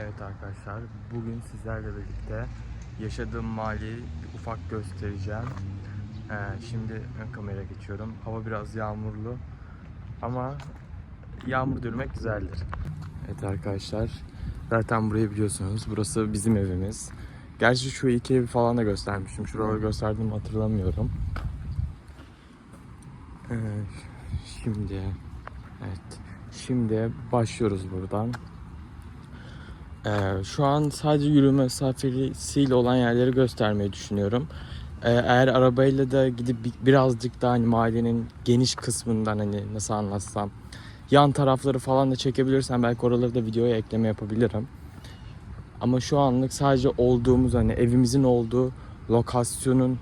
Evet arkadaşlar, bugün sizlerle birlikte yaşadığım mahalleyi ufak göstereceğim. Ee, şimdi ön kamera geçiyorum. Hava biraz yağmurlu ama yağmur dürmek güzeldir. Evet arkadaşlar, zaten burayı biliyorsunuz. Burası bizim evimiz. Gerçi şu iki evi falan da göstermiştim. Şuraları gösterdim hatırlamıyorum. Ee, şimdi, evet. Şimdi başlıyoruz buradan. Ee, şu an sadece yürüme mesafesiyle olan yerleri göstermeyi düşünüyorum. Ee, eğer arabayla da gidip bi- birazcık daha hani mahallenin geniş kısmından hani nasıl anlatsam yan tarafları falan da çekebilirsem belki oraları da videoya ekleme yapabilirim. Ama şu anlık sadece olduğumuz hani evimizin olduğu lokasyonun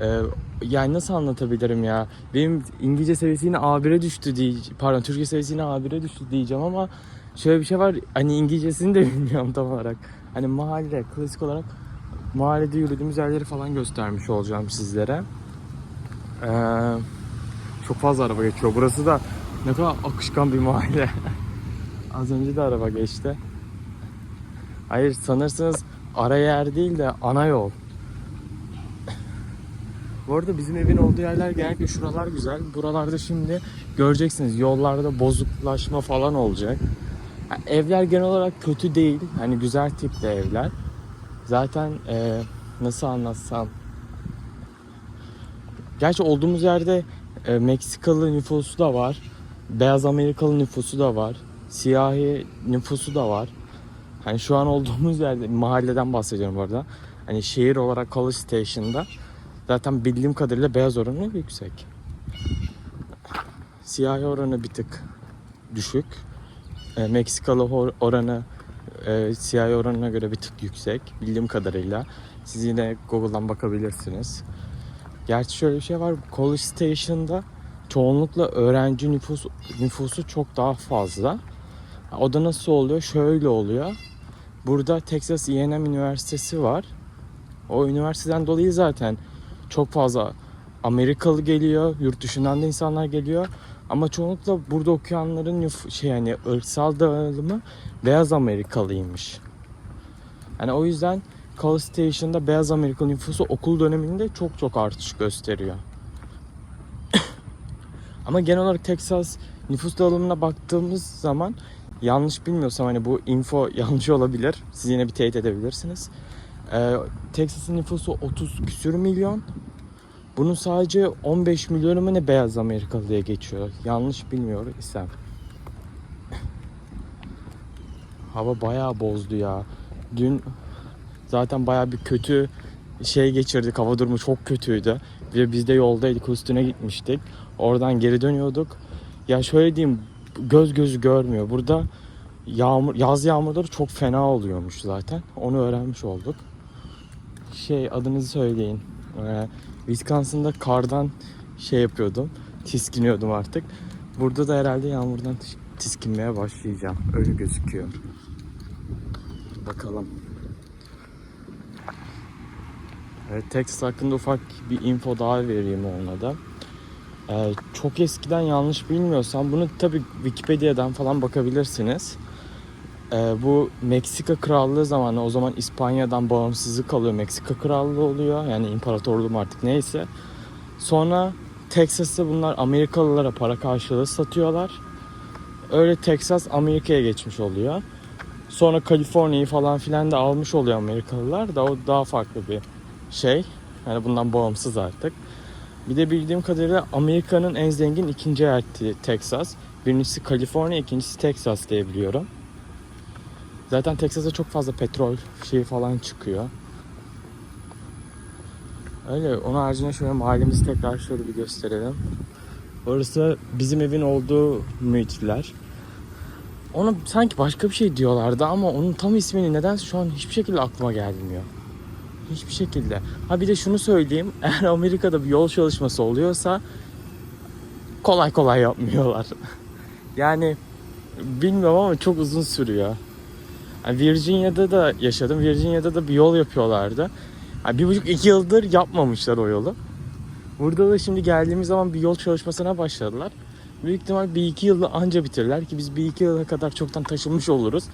e, yani nasıl anlatabilirim ya? Benim İngilizce seviyesi yine A1'e düştü diye pardon Türkçe seviyesi yine A1'e düştü diyeceğim ama şöyle bir şey var hani İngilizcesini de bilmiyorum tam olarak. Hani mahalle klasik olarak mahallede yürüdüğümüz yerleri falan göstermiş olacağım sizlere. Ee, çok fazla araba geçiyor. Burası da ne kadar akışkan bir mahalle. Az önce de araba geçti. Hayır sanırsınız ara yer değil de ana yol. Bu arada bizim evin olduğu yerler genellikle şuralar güzel. Buralarda şimdi göreceksiniz yollarda bozuklaşma falan olacak. Ha, evler genel olarak kötü değil. Hani güzel tipte evler. Zaten e, nasıl anlatsam. Gerçi olduğumuz yerde e, Meksikalı nüfusu da var. Beyaz Amerikalı nüfusu da var. Siyahi nüfusu da var. Hani şu an olduğumuz yerde mahalleden bahsediyorum bu arada. Hani şehir olarak College Station'da zaten bildiğim kadarıyla beyaz oranı yüksek. Siyahi oranı bir tık düşük. E, Meksikalı oranı e, siyahi oranına göre bir tık yüksek bildiğim kadarıyla. Siz yine Google'dan bakabilirsiniz. Gerçi şöyle bir şey var. College Station'da çoğunlukla öğrenci nüfus, nüfusu çok daha fazla. O da nasıl oluyor? Şöyle oluyor. Burada Texas A&M Üniversitesi var. O üniversiteden dolayı zaten çok fazla Amerikalı geliyor, yurt dışından da insanlar geliyor. Ama çoğunlukla burada okuyanların şey yani ırksal dağılımı beyaz Amerikalıymış. Yani o yüzden College Station'da beyaz Amerikalı nüfusu okul döneminde çok çok artış gösteriyor. Ama genel olarak Texas nüfus dağılımına baktığımız zaman yanlış bilmiyorsam hani bu info yanlış olabilir. Siz yine bir teyit edebilirsiniz. Ee, Texas'ın nüfusu 30 küsür milyon. Bunun sadece 15 milyonu mu ne beyaz Amerikalı diye geçiyor. Yanlış bilmiyor isem. Hava bayağı bozdu ya. Dün zaten bayağı bir kötü şey geçirdik. Hava durumu çok kötüydü. Ve biz de yoldaydık. Üstüne gitmiştik. Oradan geri dönüyorduk. Ya şöyle diyeyim göz gözü görmüyor. Burada yağmur yaz yağmurları çok fena oluyormuş zaten. Onu öğrenmiş olduk. Şey adınızı söyleyin. Ee, Wisconsin'da kardan şey yapıyordum. Tiskiniyordum artık. Burada da herhalde yağmurdan tis- tiskinmeye başlayacağım. Öyle gözüküyor. Bakalım. Evet, Texas hakkında ufak bir info daha vereyim ona da. Ee, çok eskiden yanlış bilmiyorsam bunu tabi Wikipedia'dan falan bakabilirsiniz. Ee, bu Meksika Krallığı zamanı o zaman İspanya'dan bağımsızlık alıyor. Meksika Krallığı oluyor. Yani imparatorluğum artık neyse. Sonra Texas'ı bunlar Amerikalılara para karşılığı satıyorlar. Öyle Texas Amerika'ya geçmiş oluyor. Sonra Kaliforniya'yı falan filan da almış oluyor Amerikalılar da o daha farklı bir şey. Yani bundan bağımsız artık. Bir de bildiğim kadarıyla Amerika'nın en zengin ikinci eyaleti Texas. Birincisi Kaliforniya, ikincisi Texas diye biliyorum. Zaten Texas'a çok fazla petrol şeyi falan çıkıyor. Öyle onun haricinde şöyle mahallemizi tekrar şöyle bir gösterelim. Orası bizim evin olduğu mühitler. Ona sanki başka bir şey diyorlardı ama onun tam ismini nedense şu an hiçbir şekilde aklıma gelmiyor. Hiçbir şekilde. Ha bir de şunu söyleyeyim. Eğer Amerika'da bir yol çalışması oluyorsa kolay kolay yapmıyorlar. yani bilmiyorum ama çok uzun sürüyor. Virginia'da da yaşadım. Virginia'da da bir yol yapıyorlardı. Yani bir buçuk iki yıldır yapmamışlar o yolu. Burada da şimdi geldiğimiz zaman bir yol çalışmasına başladılar. Büyük ihtimal bir iki yılda anca bitirirler ki biz bir iki yıla kadar çoktan taşınmış oluruz.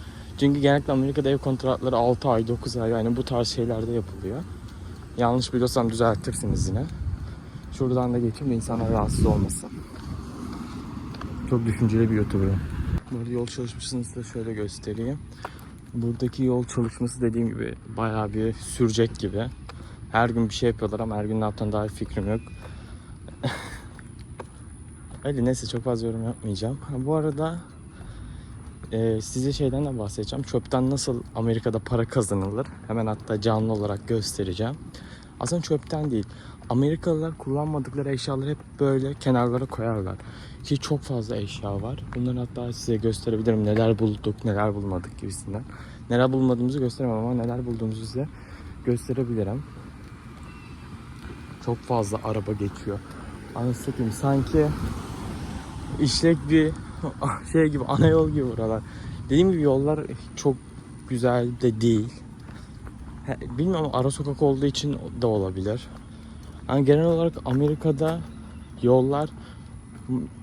Çünkü genellikle Amerika'da ev kontratları 6 ay, 9 ay yani bu tarz şeylerde yapılıyor. Yanlış biliyorsam düzeltirsiniz yine. Şuradan da geçeyim de insanlar rahatsız olmasın. Çok düşünceli bir YouTuber'ım. Bu arada yol çalışmasını size şöyle göstereyim. Buradaki yol çalışması dediğim gibi bayağı bir sürecek gibi. Her gün bir şey yapıyorlar ama her gün ne yaptığına dair fikrim yok. Öyle neyse çok fazla yorum yapmayacağım. Bu arada e, size şeyden de bahsedeceğim. Çöpten nasıl Amerika'da para kazanılır? Hemen hatta canlı olarak göstereceğim. Aslında çöpten değil. Amerikalılar kullanmadıkları eşyaları hep böyle kenarlara koyarlar. Ki çok fazla eşya var. Bunları hatta size gösterebilirim. Neler bulduk, neler bulmadık gibisinden. Neler bulmadığımızı gösteremem ama neler bulduğumuzu size gösterebilirim. Çok fazla araba geçiyor. Anasını satayım sanki işlek bir şey gibi ana yol gibi buralar. Dediğim gibi yollar çok güzel de değil. Bilmiyorum ara sokak olduğu için de olabilir. Yani genel olarak Amerika'da yollar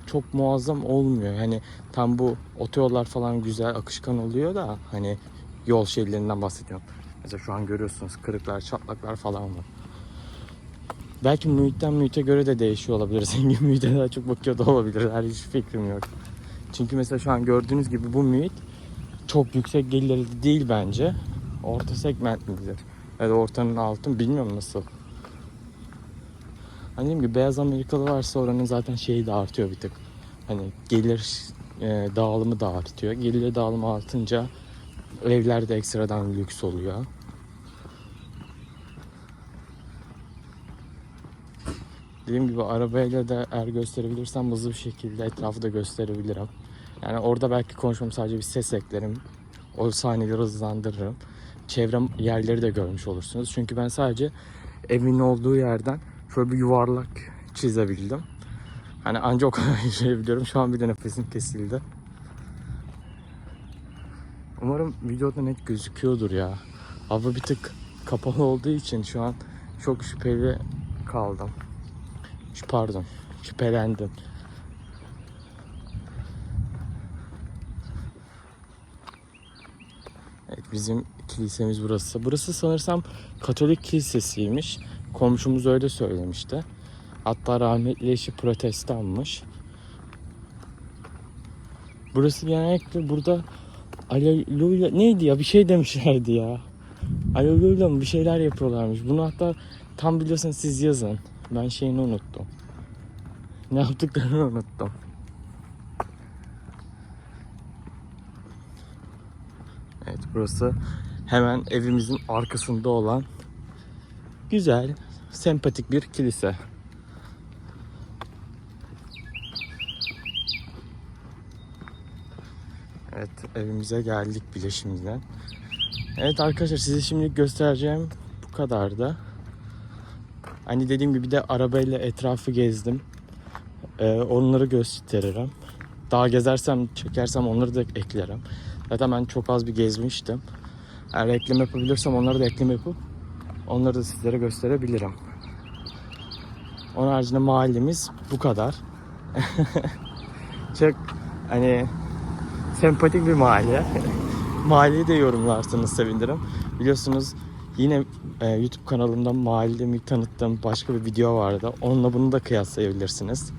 çok muazzam olmuyor. Yani tam bu otoyollar falan güzel akışkan oluyor da hani yol şeylerinden bahsediyorum. Mesela şu an görüyorsunuz kırıklar, çatlaklar falan var. Belki muhitten muhite göre de değişiyor olabilir. Zengin muhite daha çok bakıyor da olabilir. Her hiç fikrim yok. Çünkü mesela şu an gördüğünüz gibi bu muhit çok yüksek gelirli değil bence. Orta segmentlidir. Ya da ortanın altın bilmiyorum nasıl. Hani dediğim gibi beyaz Amerikalı varsa oranın zaten şeyi de artıyor bir tık. Hani gelir e, dağılımı da artıyor. Gelir dağılımı artınca evler de ekstradan lüks oluyor. Dediğim gibi arabayla da eğer gösterebilirsem hızlı bir şekilde etrafı da gösterebilirim. Yani orada belki konuşmam sadece bir ses eklerim. O sahneleri hızlandırırım. Çevrem yerleri de görmüş olursunuz. Çünkü ben sadece evin olduğu yerden şöyle bir yuvarlak çizebildim. Hani anca o kadar şey biliyorum. Şu an bir de nefesim kesildi. Umarım videoda net gözüküyordur ya. Hava bir tık kapalı olduğu için şu an çok şüpheli kaldım. Pardon, şüphelendim. Bizim kilisemiz burası. Burası sanırsam Katolik kilisesiymiş. Komşumuz öyle söylemişti. Hatta rahmetli eşi protestanmış. Burası genellikle burada Aleluya neydi ya bir şey demişlerdi ya. Aleluya mı bir şeyler yapıyorlarmış. Bunu hatta tam biliyorsanız siz yazın. Ben şeyini unuttum. Ne yaptıklarını unuttum. Evet burası hemen evimizin arkasında olan güzel, sempatik bir kilise. Evet evimize geldik bile şimdiden. Evet arkadaşlar size şimdi göstereceğim bu kadardı. Hani dediğim gibi de arabayla etrafı gezdim. Ee, onları gösteririm. Daha gezersem, çekersem onları da eklerim. Zaten ben çok az bir gezmiştim. Eğer ekleme yapabilirsem onları da ekleme yapıp onları da sizlere gösterebilirim. Onun haricinde mahallemiz bu kadar. çok hani sempatik bir mahalle. Mahalleyi de yorumlarsanız sevinirim. Biliyorsunuz yine e, YouTube kanalımda mahallemi tanıttığım başka bir video vardı. Onunla bunu da kıyaslayabilirsiniz.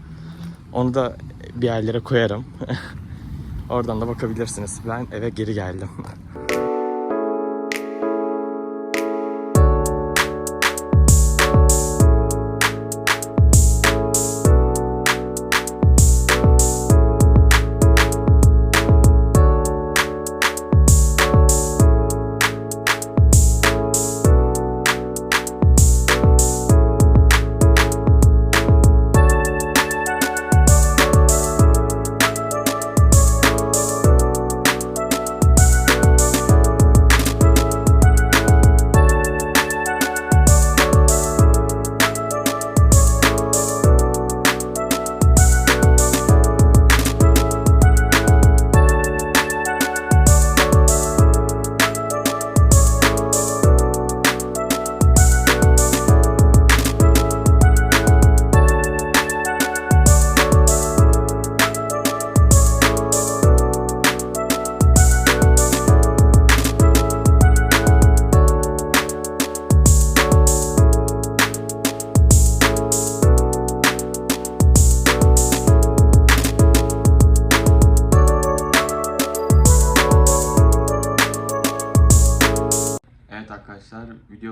Onu da bir yerlere koyarım. Oradan da bakabilirsiniz. Ben eve geri geldim.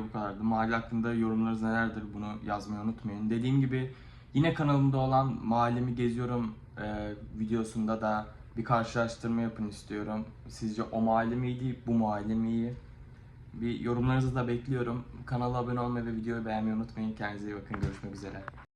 bu kadardı. Mahalle hakkında yorumlarınız nelerdir bunu yazmayı unutmayın. Dediğim gibi yine kanalımda olan mahallemi geziyorum e, videosunda da bir karşılaştırma yapın istiyorum. Sizce o mahalle mi iyi, bu mahalle mi iyi? Bir yorumlarınızı da bekliyorum. Kanala abone olmayı ve videoyu beğenmeyi unutmayın. Kendinize iyi bakın. Görüşmek üzere.